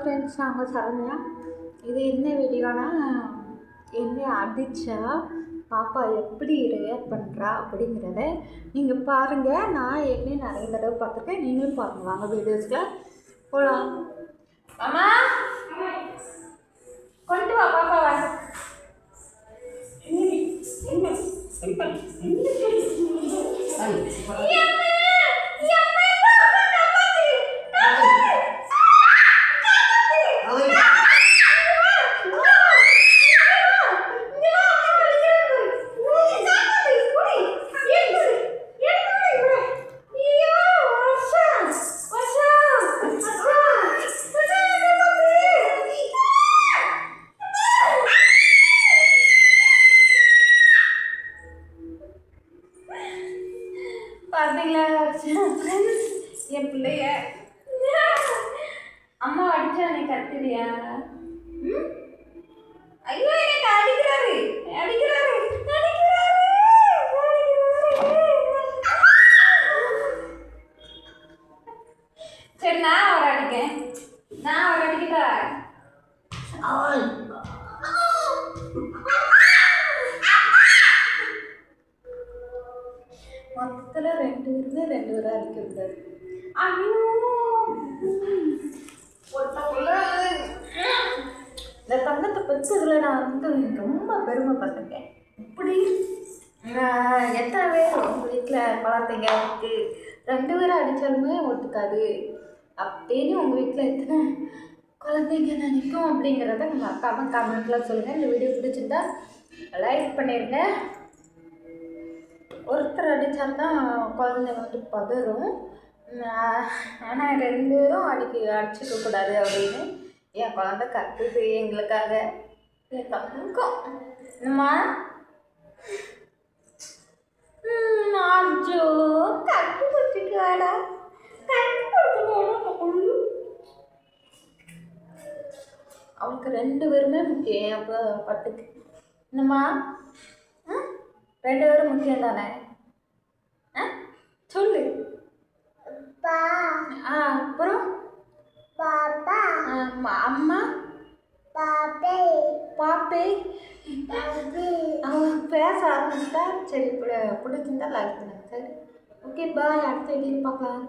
Friends நாங்கள் சரண்யா. இது என்ன வீடியோனா என்னை அடித்தா பாப்பா எப்படி ரியாக்ட் பண்ணுறா அப்படிங்கிறத நீங்கள் பாருங்கள் நான் ஏற்கனவே நிறைய தடவை பார்த்துருக்கேன். நீங்களும் பாருங்கள் வாங்க வீடியோஸில் போகலாம் அம்மா கொண்டு வா பாப்பாவை பார்த்தீங்களா ஃப்ரெண்ட்ஸ் என் பிள்ளைய. அம்மா அடிச்சா நீ கத்துறியா ம்? ஐயோ என்ன அடிக்கிறாரு. அடிக்கிறாரு. சரி நான் அவரை அடிக்கேன். நான் அவரை அடிக்கட்டா? மொத்தத்தில் ரெண்டு இருந்து ரெண்டு பேரை அடிக்க விட்டாரு ஐயோ! இந்த தங்கத்தை பெற்றதில் நான் வந்து ரொம்ப பெருமைப்பட்டிருக்கேன். இப்படி எத்தனை பேர் உங்கள் வீட்டில் குழந்தைங்க இருக்கு? ரெண்டு பேரும் அடித்தாலுமே ஒத்துக்காது. அப்படின்னு உங்கள் வீட்டில் எத்தனை குழந்தைங்க நினைக்கும் அப்படிங்கிறத நம்ம கமெண்ட் கமெண்ட்டில் சொல்லுங்கள் இந்த வீடியோ பிடிச்சிருந்தா லைக் பண்ணிடுங்க ஒருத்தர் அடித்தால் தான் வந்து பதறும். ஆனால் ரெண்டு பேரும் அடிக்க அடிச்சுக்க கூடாது அப்படின்னு என் குழந்த கற்றுது எங்களுக்காக. என் தங்கம் என்னம்மா ம், அஜோ கட்டு கொடுத்துட்டு வாடா கட்டு கொடுத்துட்டு அவளுக்கு ரெண்டு பேருமே முக்கியம் அப்போ பட்டுக்கு என்னம்மா? ரெண்டு பேரும் முக்கியம் தானே? ஆ? சொல்லு. ஆ அப்புறம்? அம்மா பாப்பே. அவன் பேச ஆரம்பிச்சிட்டா? சரி பிடிச்சிருந்தா லைக் பண்ணுங்க சரி. ஓகே பாய் அடுத்த வீடியோ பார்க்கலாம்.